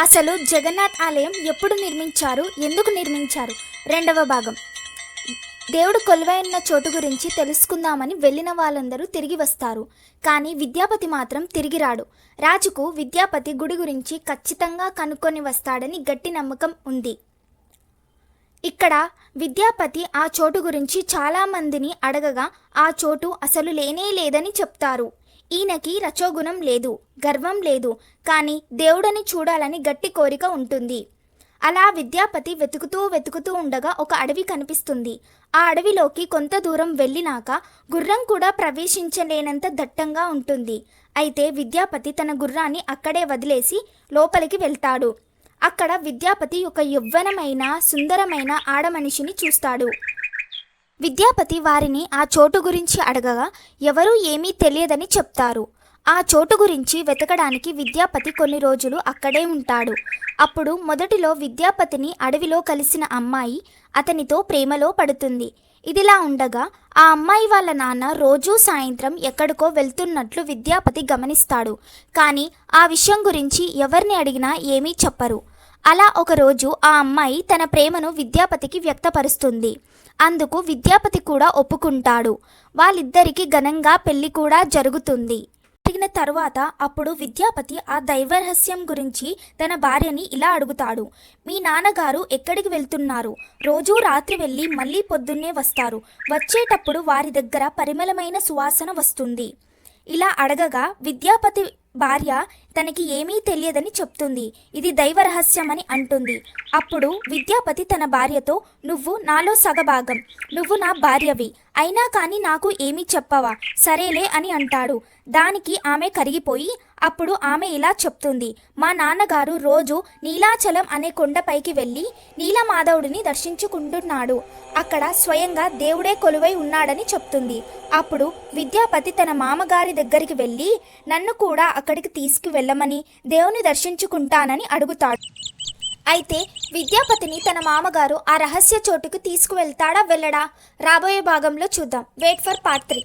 అసలు జగన్నాథ్ ఆలయం ఎప్పుడు నిర్మించారు? ఎందుకు నిర్మించారు? రెండవ భాగం. దేవుడు కొలువైన చోటు గురించి తెలుసుకుందామని వెళ్ళిన వాళ్ళందరూ తిరిగి వస్తారు. కానీ విద్యాపతి మాత్రం తిరిగి రాడు. రాజుకు విద్యాపతి గుడి గురించి ఖచ్చితంగా కనుక్కొని వస్తాడని గట్టి నమ్మకం ఉంది. ఇక్కడ విద్యాపతి ఆ చోటు గురించి చాలా మందిని అడగగా ఆ చోటు అసలు లేనే లేదని చెప్తారు. ఈయనకి రచోగుణం లేదు గర్వం లేదు కానీ దేవుడని చూడాలని గట్టి కోరిక ఉంటుంది. అలా విద్యాపతి వెతుకుతూ వెతుకుతూ ఉండగా ఒక అడవి కనిపిస్తుంది. ఆ అడవిలోకి కొంత దూరం వెళ్ళినాక గుర్రం కూడా ప్రవేశించలేనంత దట్టంగా ఉంటుంది. అయితే విద్యాపతి తన గుర్రాన్ని అక్కడే వదిలేసి లోపలికి వెళ్తాడు. అక్కడ విద్యాపతి ఒక యవ్వనమైన సుందరమైన ఆడమనిషిని చూస్తాడు. విద్యాపతి వారిని ఆ చోటు గురించి అడగగా ఎవరూ ఏమీ తెలియదని చెప్తారు. ఆ చోటు గురించి వెతకడానికి విద్యాపతి కొన్ని రోజులు అక్కడే ఉంటాడు. అప్పుడు మొదటిలో విద్యాపతిని అడవిలో కలిసిన అమ్మాయి అతనితో ప్రేమలో పడుతుంది. ఇదిలా ఉండగా ఆ అమ్మాయి వాళ్ళ నాన్న రోజూ సాయంత్రం ఎక్కడికో వెళ్తున్నట్లు విద్యాపతి గమనిస్తాడు. కానీ ఆ విషయం గురించి ఎవరిని అడిగినా ఏమీ చెప్పరు. అలా ఒకరోజు ఆ అమ్మాయి తన ప్రేమను విద్యాపతికి వ్యక్తపరుస్తుంది. అందుకు విద్యాపతి కూడా ఒప్పుకుంటాడు. వాళ్ళిద్దరికీ ఘనంగా పెళ్ళి కూడా జరుగుతుంది. జరిగిన తరువాత అప్పుడు విద్యాపతి ఆ దైవరహస్యం గురించి తన భార్యని ఇలా అడుగుతాడు. మీ నాన్నగారు ఎక్కడికి వెళ్తున్నారు? రోజూ రాత్రి వెళ్ళి మళ్ళీ పొద్దున్నే వస్తారు. వచ్చేటప్పుడు వారి దగ్గర పరిమళమైన సువాసన వస్తుంది ఇలా అడగగా విద్యాపతి భార్య తనకి ఏమీ తెలియదని చెప్తుంది. ఇది దైవ రహస్యమని అంటుంది. అప్పుడు విద్యాపతి తన భార్యతో నువ్వు నాలో సగభాగం. నువ్వు నా భార్యవి. అయినా కానీ నాకు ఏమీ చెప్పవా? సరేలే అని అంటాడు. దానికి ఆమె కరిగిపోయి అప్పుడు ఆమె ఇలా చెప్తుంది మా నాన్నగారు రోజు నీలాచలం అనే కొండపైకి వెళ్ళి నీలమాధవుడిని దర్శించుకుంటున్నాడు. అక్కడ స్వయంగా దేవుడే కొలువై ఉన్నాడని చెప్తుంది. అప్పుడు విద్యాపతి తన మామగారి దగ్గరికి వెళ్ళి నన్ను కూడా అక్కడికి తీసుకువెళ్ళమని దేవుని దర్శించుకుంటానని అడుగుతాడు. అయితే విద్యాపతిని తన మామగారు ఆ రహస్య చోటుకు తీసుకువెళ్తాడా వెళ్ళడా? రాబోయే భాగంలో చూద్దాం. Wait for part three.